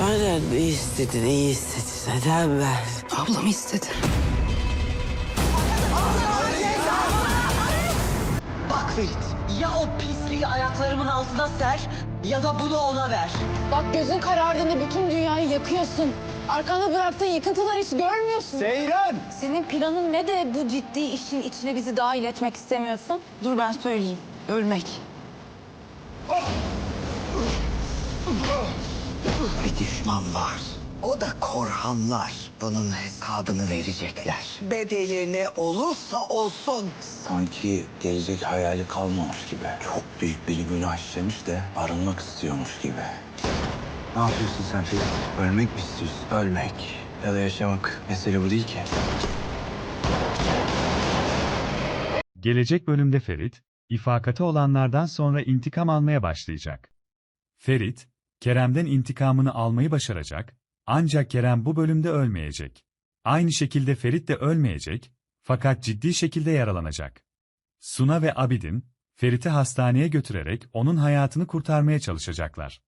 Benden ne istedin, iyi istedin. Neden ben? Ablam istedi. Bak Ferit, ya o pisliği ayaklarımın altına ser ya da bunu ona ver. Bak gözün karardığında bütün dünyayı yakıyorsun. Arkanda bıraktığın yıkıntıları hiç görmüyorsun. Seyran! Senin planın ne de bu ciddi işin içine bizi dahil etmek istemiyorsun? Dur ben söyleyeyim. Ölmek. Bir düşman var. O da Korhanlar. Bunun hesabını verecekler. Bedeli ne olursa olsun. Sanki gelecek hayali kalmamış gibi. Çok büyük bir günah işlemiş de arınmak istiyormuş gibi. Ne yapıyorsun sen Ferit? Ölmek mi istiyorsun? Ölmek ya da yaşamak. Mesele bu değil ki. Gelecek bölümde Ferit, ifakatı olanlardan sonra intikam almaya başlayacak. Ferit, Kerem'den intikamını almayı başaracak, ancak Kerem bu bölümde ölmeyecek. Aynı şekilde Ferit de ölmeyecek, fakat ciddi şekilde yaralanacak. Suna ve Abidin, Ferit'i hastaneye götürerek onun hayatını kurtarmaya çalışacaklar.